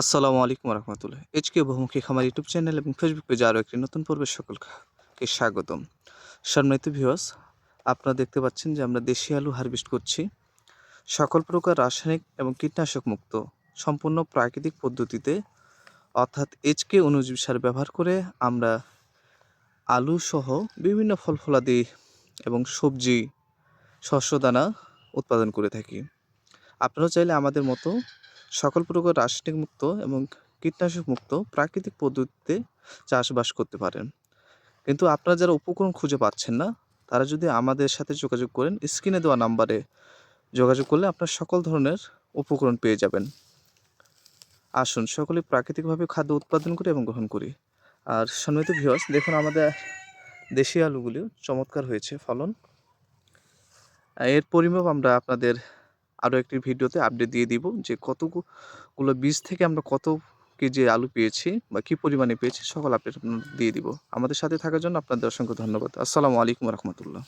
আসসালামু আলাইকুম রহমতুল্লাহ। এইচকে বহুমুখী খামার ইউটিউব চ্যানেল এবং ফেসবুক পেজে আরও একটি নতুন পর্বে সকলকে স্বাগতম। সম্মানিত ভিউয়ার্স আপনারা দেখতে পাচ্ছেন যে আমরা দেশি আলু হারভেস্ট করছি। সকল প্রকার রাসায়নিক এবং কীটনাশক মুক্ত, সম্পূর্ণ প্রাকৃতিক পদ্ধতিতে। অর্থাৎ এইচকে অনুজীব সার ব্যবহার করে আমরা আলু সহ বিভিন্ন ফল ফলাদি এবং সবজি শস্যদানা উৎপাদন করে থাকি। আপনারা চাইলে আমাদের মতো সকল প্রকার রাসায়নিক মুক্ত এবং কীটনাশক মুক্ত প্রাকৃতিক পদ্ধতিতে চাষবাস করতে পারেন। কিন্তু আপনারা যারা উপকরণ খুঁজে পাচ্ছেন না, তারা যদি আমাদের সাথে যোগাযোগ করেন, স্ক্রিনে দেওয়া নাম্বারে যোগাযোগ করলে আপনার সকল ধরনের উপকরণ পেয়ে যাবেন। আসুন, সকলে প্রাকৃতিকভাবে খাদ্য উৎপাদন করি এবং গ্রহণ করি। আর সম্মানিত ভিউয়ার্স দেখুন আমাদের দেশি আলুগুলিও চমৎকার হয়েছে ফলন। এর পরিমাপ আমরা আপনাদের আরও একটি ভিডিওতে আপডেট দিয়ে দিব যে কতগুলো বীজ থেকে আমরা কত কেজি আলু পেয়েছি বা কী পরিমাণে পেয়েছি সকল আপডেট দিয়ে দিব। আমাদের সাথে থাকার জন্য আপনাদের অসংখ্য ধন্যবাদ। আসসালামু আলাইকুম রহমতুল্লাহ।